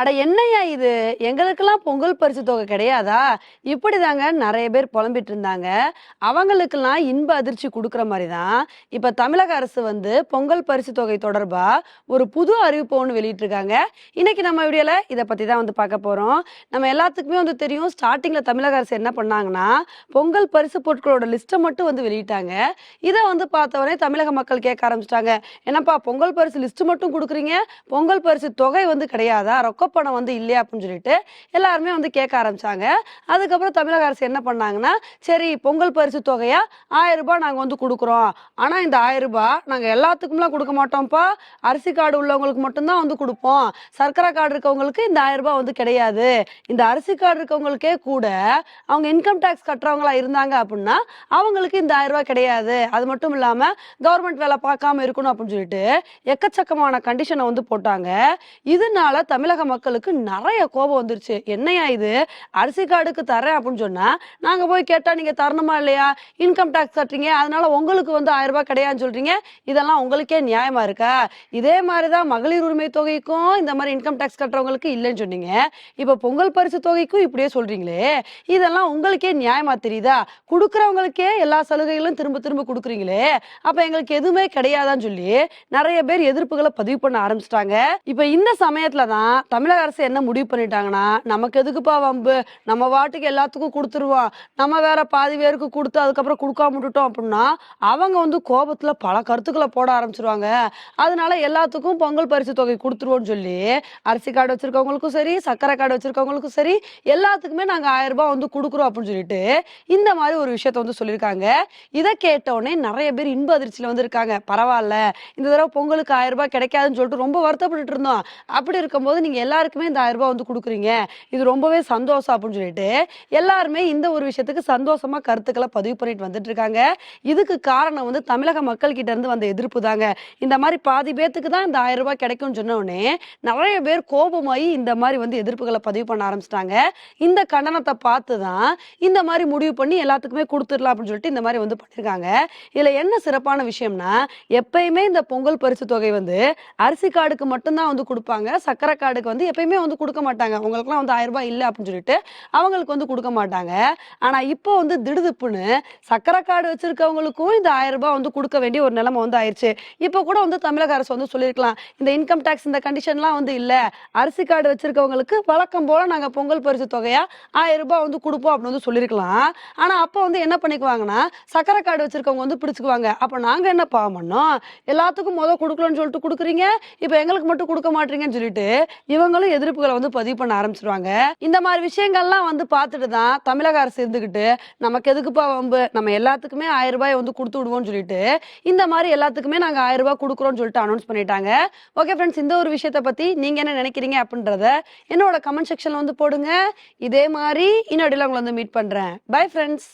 அட என்னய்யா இது? எங்களுக்கெல்லாம் பொங்கல் பரிசு தொகை கிடையாதா? இப்படி தாங்க நிறைய பேர் புலம்பிட்டு இருந்தாங்க. அவங்களுக்கெல்லாம் இன்ப அதிர்ச்சி கொடுக்குற மாதிரி தான் இப்போ தமிழக அரசு வந்து பொங்கல் பரிசு தொகை தொடர்பாக ஒரு புது அறிவிப்பு ஒன்று வெளியிட்டிருக்காங்க. இன்னைக்கு நம்ம வீடியோவில் இதை பற்றி தான் வந்து பார்க்க போகிறோம் நம்ம எல்லாத்துக்குமே வந்து தெரியும் ஸ்டார்டிங்கில் தமிழக அரசு என்ன பண்ணாங்கன்னா பொங்கல் பரிசு பொருட்களோட லிஸ்ட்டை மட்டும் வந்து வெளியிட்டாங்க. இதை வந்து பார்த்தவொடனே தமிழக மக்கள் கேட்க ஆரம்பிச்சிட்டாங்க. என்னப்பா பொங்கல் பரிசு லிஸ்ட்டு மட்டும் கொடுக்குறீங்க? பொங்கல் பரிசு தொகை வந்து கிடையாதா? ரொக்கப்பணம் வந்து இல்லையா அப்படின்னு சொல்லிட்டு எல்லாருமே வந்து கேட்க ஆரம்பிச்சாங்க. அதுக்கப்புறம் தமிழக அரசு என்ன பண்ணாங்கன்னா சரி பொங்கல் பரிசு தொகையா ஆயிரம் ரூபாய் நாங்கள் வந்து கொடுக்குறோம். ஆனால் இந்த ஆயிரம் ரூபாய் நாங்கள் எல்லாத்துக்கும்லாம் கொடுக்க மாட்டோம்ப்பா. அரிசி கார்டு உள்ளவங்களுக்கு மட்டும்தான் வந்து கொடுப்போம். சர்க்கரை கார்டு இருக்கவங்களுக்கு இந்த ஆயிரம் ரூபாய் வந்து கிடையாது. இந்த அரிசி கார்டு இருக்கவங்களுக்கே கூட அவங்க இன்கம் டேக்ஸ் கட்டுறவங்களா இருந்தாங்க அப்படின்னா அவங்களுக்கு இந்த ஆயிரம் ரூபாய் கிடையாது. அது மட்டும் இல்லாம கவர்மெண்ட் வேலை பார்க்காம இருக்கணும் அப்படின்னு சொல்லிட்டு எக்கச்சக்கமான கண்டிஷனை வந்து போட்டாங்க. இதனால தமிழக மக்களுக்கு நிறைய கோபம் வந்துருச்சு. என்னையா இது? அரிசி கார்டுக்கு தரேன் அப்படின்னு சொன்னா நாங்க போய் கேட்டா நீங்க தரணுமா இல்லையா? இன்கம் டேக்ஸ் கட்டுறீங்க அதனால உங்களுக்கு வந்து ஆயிரம் ரூபாய் கிடையாதுன்னு சொல்றீங்க. இதெல்லாம் உங்களுக்கே நியாயமா இருக்கா? இதே மாதிரிதான் மகளிர் உரிமை தொகைக்கும் இந்த மாதிரி இன்கம் டேக்ஸ் கட்டுறவங்களுக்கு இல்லைன்னு சொன்னீங்க. இப்ப பொங்கல் பரிசு தொகைக்கும் இப்படியே சொல்றீங்களே. இதெல்லாம் உங்களுக்கே நியாயமா தெரியுதா? கொடுக்கறவங்களுக்கே எல்லா சலுகைகளும் திரும்ப திரும்ப கொடுக்குறீங்களே. அப்ப எங்களுக்கு எதுவுமே கிடையாதான்னு சொல்லி நிறைய பேர் எதிர்ப்புகளை பதிவு பண்ண ஆரம்பிச்சிட்டாங்க. இப்ப இந்த சமயத்துல தான் தமிழக அரசு என்ன முடிவு பண்ணிட்டாங்கன்னா நமக்கு எதுக்குப்பா வம்பு? நம்ம வாட்டுக்கு எல்லாத்துக்கும் கொடுத்துருவோம் நம்ம வேற பாதி பேருக்கு கொடுத்து அதுக்கப்புறம் கொடுக்காம விட்டுட்டோம் அப்படின்னா அவங்க வந்து கோபத்துல பல கருத்துக்களை போட ஆரம்பிச்சிருவாங்க. அதனால எல்லாத்துக்கும் பொங்கல் பரிசு தொகை கொடுத்துருவோம்னு சொல்லி அரிசி கார்டு வச்சிருக்கவங்களுக்கும் சரி சர்க்கரை கார்டு வச்சிருக்கவங்களுக்கும் சரி எல்லாத்துக்குமே நாங்க ஆயிரம் ரூபாய் வந்து கொடுக்குறோம் அப்படின்னு சொல்லிட்டு இந்த மாதிரி ஒரு விஷயத்த வந்து சொல்லியிருக்காங்க. இதை கேட்ட நிறைய பேர் இன்ப அதிர்ச்சியில வந்து இருக்காங்க. பரவாயில்ல இந்த தடவை பொங்கலுக்கு ஆயிரம் ரூபாய் கிடைக்காதுன்னு சொல்லிட்டு ரொம்ப வருத்தப்பட்டுட்டு இருந்தோம். அப்படி இருக்கும்போது நீங்க எல்லாருக்குமே இந்த ஆயிரம் ரூபாய் வந்து கொடுக்குறீங்க. இது ரொம்பவே சந்தோஷம் அப்படின்னு சொல்லிட்டு எல்லாருமே இந்த ஒரு விஷயத்துக்கு சந்தோஷமா கருத்துக்களை பதிவு பண்ணிட்டு வந்துட்டு இருக்காங்க. இதுக்கு காரணம் வந்து தமிழக மக்கள் கிட்ட இருந்து வந்த எதிர்ப்பு தாங்க. இந்த மாதிரி பாதி பேத்துக்கு தான் இந்த ஆயிரம் ரூபாய் கிடைக்கும்னு சொன்னோடனே நிறைய பேர் கோபமாயி இந்த மாதிரி வந்து எதிர்ப்புகளை பதிவு பண்ண ஆரம்பிச்சிட்டாங்க. இந்த கண்டனத்தை பார்த்து தான் இந்த மாதிரி முடிவு பண்ணி எல்லாத்துக்குமே கொடுத்துடலாம் அப்படின்னு சொல்லிட்டு இந்த மாதிரி வந்து பண்ணியிருக்காங்க இதுல என்ன சிறப்பான விஷயம்னா எப்பயுமே இந்த பொங்கல் பரிசு தொகை வந்து அரிசி கார்டுக்கு மட்டும்தான் வந்து கொடுப்பாங்க. சக்கரை கார்டுக்கு வந்து எப்பயுமே வந்து கொடுக்க மாட்டாங்க. உங்களுக்குலாம் வந்து ஆயிரம் ரூபாய் இல்லை அப்படின்னு சொல்லிட்டு அவங்களுக்கு வந்து கொடுக்க மாட்டாங்க. ஆனா இப்போ வந்து திடுதிப்புன்னு சக்கரை கார்டு வச்சிருக்கவங்களுக்கும் இந்த ஆயிரம் ரூபாய் வந்து கொடுக்க வேண்டிய ஒரு நிலைமை வந்து ஆயிடுச்சு இப்போ கூட வந்து தமிழக அரசு வந்து சொல்லியிருக்கலாம். இந்த இன்கம் டேக்ஸ் இந்த கண்டிஷன்லாம் வந்து இல்லை. அரிசி கார்டு வச்சிருக்கவங்களுக்கு வழக்கம் போல நாங்கள் பொங்கல் பரிசு தொகையா ஆயிரம் ரூபாய் வந்து கொடுப்போம் அப்படின்னு வந்து சொல்லியிருக்கலாம். ஆனா அப்போ வந்து என்ன பண்ணிக்குவாங்கன்னா சக்கரை கார்டு வச்சிருக்கவங்க வந்து பிடிச்சிக்குவாங்க. அப்போ நாங்க என்ன பாவம் பண்ணோம்? எல்லாத்துக்கும் முதல் கொடுக்கலன்னு சொல்லிட்டு கொடுக்குறீங்க. இப்போ எங்களுக்கு மட்டும் கொடுக்க மாட்டீங்கன்னு சொல்லிட்டு அவங்களும் எதிர்ப்புகளை வந்து பதிவு பண்ண ஆரம்பிச்சிருவாங்க. இந்த மாதிரி விஷயங்கள்லாம் வந்து பார்த்துட்டு தான் தமிழக அரசு இருந்துகிட்டு நமக்கு எதுக்குப்பா வம்பு? நம்ம எல்லாத்துக்குமே ஆயிரம் ரூபாய் வந்து கொடுத்து விடுவோம்னு சொல்லிட்டு இந்த மாதிரி எல்லாத்துக்குமே நாங்க ஆயிரம் ரூபாய் கொடுக்குறோம்னு சொல்லிட்டு அனௌன்ஸ் பண்ணிட்டாங்க. ஓகே ஃப்ரெண்ட்ஸ் இந்த ஒரு விஷயத்தை பத்தி நீங்க என்ன நினைக்கிறீங்க அப்படின்றத என்னோட கமெண்ட் செக்ஷன்ல வந்து போடுங்க. இதே மாதிரி இன்னொடியில் உங்களை வந்து மீட் பண்றேன். Bye friends